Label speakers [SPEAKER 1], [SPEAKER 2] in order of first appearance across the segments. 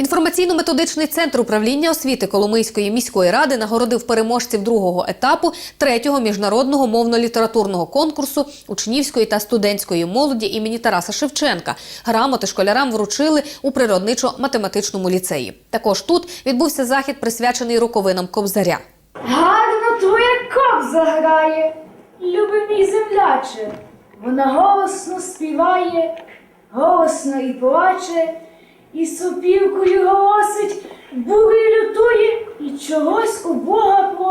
[SPEAKER 1] Інформаційно-методичний центр управління освіти Коломийської міської ради нагородив переможців другого етапу третього міжнародного мовно-літературного конкурсу учнівської та студентської молоді імені Тараса Шевченка. Грамоти школярам вручили у природничо-математичному ліцеї. Також тут відбувся захід, присвячений роковинам Кобзаря.
[SPEAKER 2] Гарно твоя коп заграє, любий мій земляче. Вона голосно співає, голосно і плаче, і сопілкою голосить, бугою лютує, і чогось у Бога просить,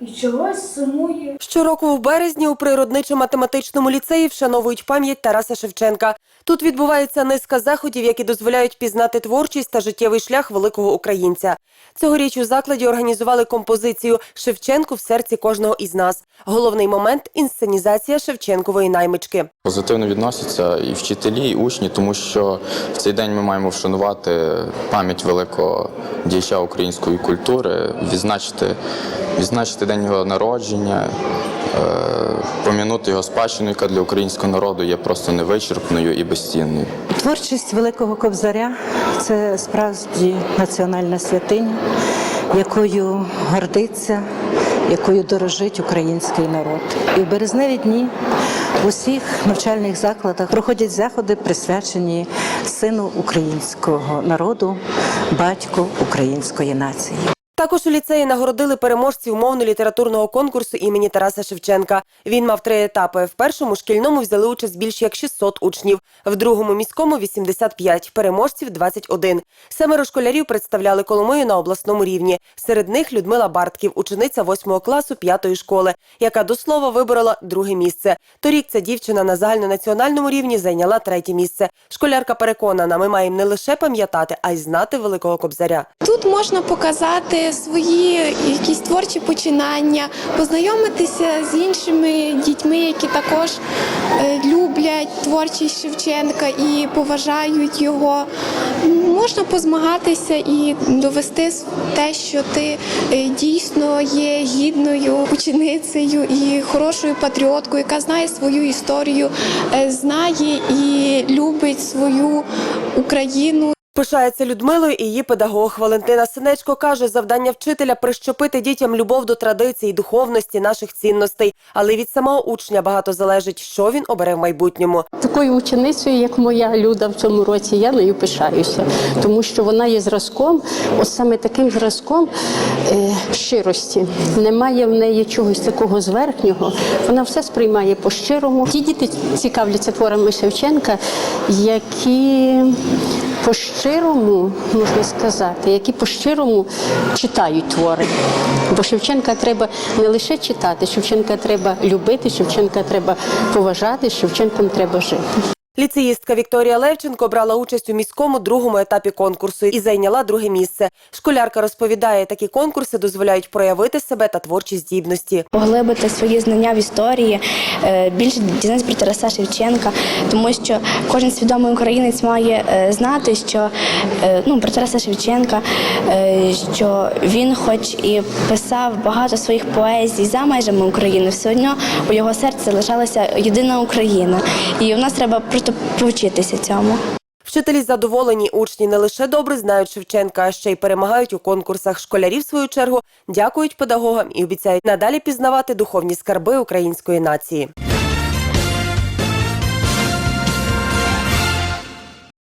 [SPEAKER 2] і чогось сумує.
[SPEAKER 3] Щороку в березні у природничо-математичному ліцеї вшановують пам'ять Тараса Шевченка. Тут відбувається низка заходів, які дозволяють пізнати творчість та життєвий шлях великого українця. Цьогоріч у закладі організували композицію Шевченку в серці кожного із нас. Головний момент інсценізація Шевченкової наймички.
[SPEAKER 4] Позитивно відносяться і вчителі, і учні, тому що в цей день ми маємо вшанувати пам'ять великого діяча української культури, відзначити, відзначити день його народження, е, пом'янути його спадщину, яка для українського народу є просто невичерпною і безцінною.
[SPEAKER 5] Творчість Великого Кобзаря це справді національна святиня, якою гордиться, якою дорожить український народ. І в березневі дні в усіх навчальних закладах проходять заходи, присвячені сину українського народу, батьку української нації.
[SPEAKER 3] Також у ліцеї нагородили переможців мовно-літературного конкурсу імені Тараса Шевченка. Він мав три етапи. В першому шкільному взяли участь більш як 600 учнів, в другому міському 85, переможців 21. Семеро школярів представляли Коломию на обласному рівні. Серед них Людмила Бартків, учениця 8 класу 5 школи, яка до слова виборола друге місце. Торік ця дівчина на загальнонаціональному рівні зайняла третє місце. Школярка переконана, ми маємо не лише пам'ятати, а й знати великого кобзаря.
[SPEAKER 6] Тут можна показати свої якісь творчі починання, познайомитися з іншими дітьми, які також е, люблять творчість Шевченка і поважають його. Можна позмагатися і довести те, що ти е, дійсно є гідною ученицею і хорошою патріоткою, яка знає свою історію, е, знає і любить свою Україну.
[SPEAKER 3] Пишається Людмилою і її педагог Валентина Синечко каже, завдання вчителя прищепити дітям любов до традицій, духовності, наших цінностей. Але від самого учня багато залежить, що він обере в майбутньому.
[SPEAKER 7] Такою ученицею, як моя Люда в цьому році, я нею пишаюся, тому що вона є зразком, от саме таким зразком е, щирості. Немає в неї чогось такого зверхнього. Вона все сприймає по-щирому. Ті діти цікавляться творами Шевченка, які по-щирому, можна сказати, які по-щирому читають твори. Бо Шевченка треба не лише читати, Шевченка треба любити, Шевченка треба поважати, Шевченком треба жити.
[SPEAKER 3] Ліцеїстка Вікторія Левченко брала участь у міському другому етапі конкурсу і зайняла друге місце. Школярка розповідає, такі конкурси дозволяють проявити себе та творчі здібності.
[SPEAKER 8] поглибити свої знання в історії, е, більше дізнатися про Тараса Шевченка, тому що кожен свідомий українець має е, знати, що е, ну про Тараса Шевченка, що він, хоч і писав багато своїх поезій за межами України, все одно у його серці лишалася єдина Україна, і в нас треба просто повчитися цьому.
[SPEAKER 3] Вчителі задоволені, учні не лише добре знають Шевченка, а ще й перемагають у конкурсах. школярів. в свою чергу, дякують педагогам і обіцяють надалі пізнавати духовні скарби української нації.